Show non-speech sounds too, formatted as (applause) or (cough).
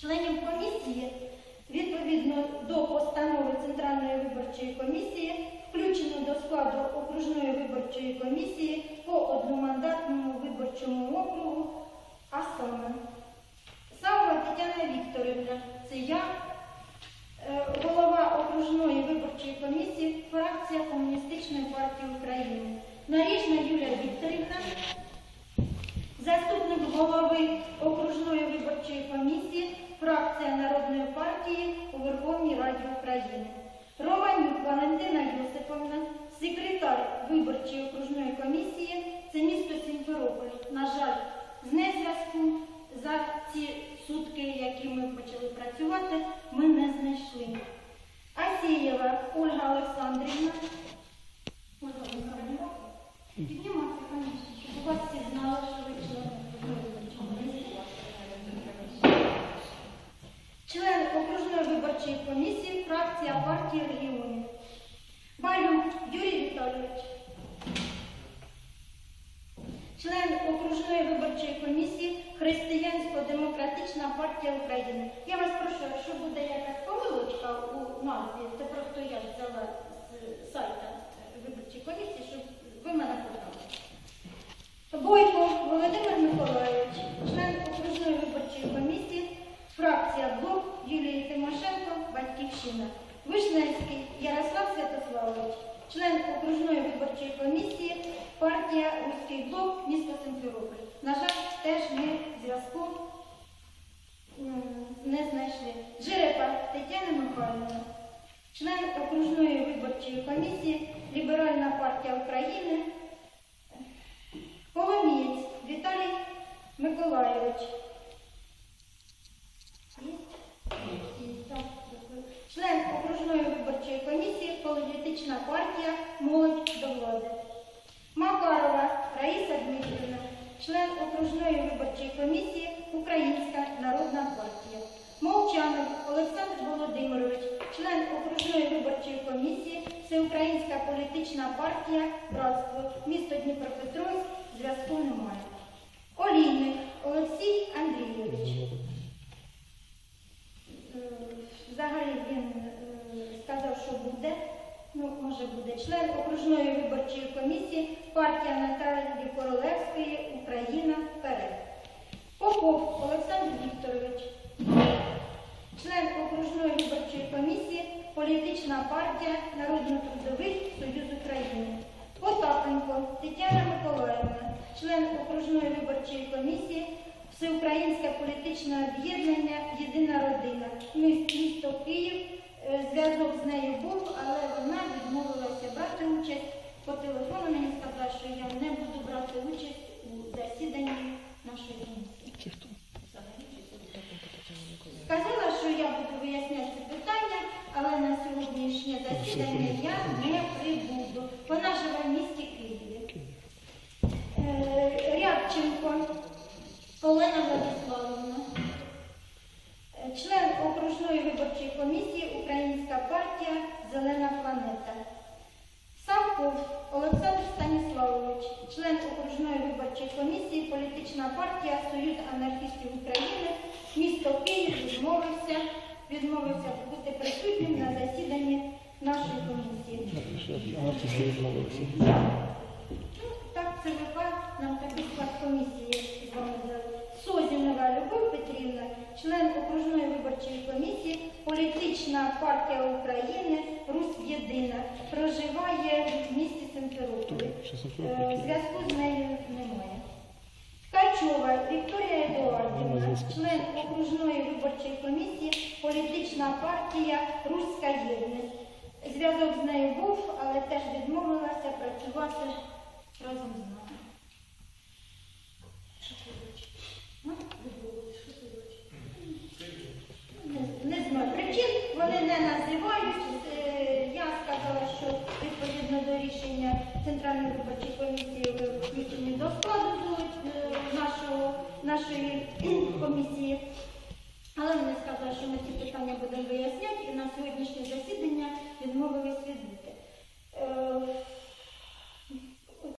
Членів комісії відповідно до постанови Центральної виборчої комісії включено до складу окружної виборчої комісії по одномандатному виборчому округу, а саме Савова Тетяна Вікторівна, це я, е, голова окружної виборчої комісії, фракція Комуністичної партії України. Наріжна Юлія Вікторівна, заступник голови окружної виборчої комісії, фракція Народної партії у Верховній Раді України. Романюк Валентина Йосиповна, секретар виборчої окружної комісії, це місто Сімферополь. На жаль, з незв'язку за ці сутки, які ми почали працювати, ми не знайшли. Асієва Ольга Олександрівна. Ольга звісно, у вас всі знали, що ви член виборчої комісії. Член окружної виборчої комісії, фракція партії регіонів. Балюк Юрій Віталійович. Член окружної виборчої комісії Християнсько-демократична партія України. Я вас прошу, якщо буде якась помилочка у назві, це просто я взяла з сайта виборчої комісії, щоб ви мене поправили. Бойко Володимир Миколайович, член окружної виборчої комісії, фракція Блок Юлії Тимошенко, Батьківщина. Вишневський Ярослав Святославович, член окружної виборчої комісії, партія Руський блок, місто Симферополь. На жаль, теж ми зв'язку не знайшли. Жирепа Тетяна Михайлівна, член окружної виборчої комісії, Ліберальна партія України, Коломієць Віталій Миколайович. Є? Є, так, дякую. Член окружної виборчої комісії, політична партія Молодь до влади. Макарова Раїса Дмитрівна, член окружної виборчої комісії, Українська Народна партія. Молчанов Олександр Володимирович, член окружної виборчої комісії, Всеукраїнська політична партія Братство, місто Дніпропетровськ, зв'язку немає. Олійник Олексій Андрійович. Е, Взагалі він е, сказав, що буде. Ну, може буде член окружної виборчої комісії, партія Наталії Королевської, Україна вперед. Попов Олександр Вікторович, член окружної виборчої комісії, політична партія Народно-трудовий Союз України. Потапенко Тетяна Миколаївна, член окружної виборчої комісії, Всеукраїнське політичне об'єднання Єдина родина, місто Київ. Е, Зв'язок з нею був, але вона відмовилася брати участь. По телефону мені сказала, що я не буду брати участь у засіданні нашої комісії. Сказала, що я буду виясняти це питання, але на сьогоднішнє засідання я не прибуду. Вона живе в місті Києві. Е, Рябченко Олена Владиславовна. Е, Член окружної виборчої комісії Українська партія Зелена планета. Савков Олександр Станіславович, член окружної виборчої комісії, політична партія Союз анархістів України, місто Київ відмовився, відмовився бути присутнім на засіданні нашої комісії. Ну, Так, ЦВК нам такий склад комісії з вами дали. Созінова Любов Петрівна, член окружної виборчої комісії, політична партія України, Русь Єдина, проживає в місті Симферополі. Е, Зв'язку з нею немає. Ткачова Вікторія Едуардівна, член окружної виборчої комісії, політична партія Руська єдність. Зв'язок з нею був, але теж відмовилася працювати разом з нами. рішення Центральної виборчої комісії включені до складу нашого, е, нашої (clears throat) комісії. Але вони сказали, що ми ці питання будемо виясняти, і на сьогоднішнє засідання відмовились від.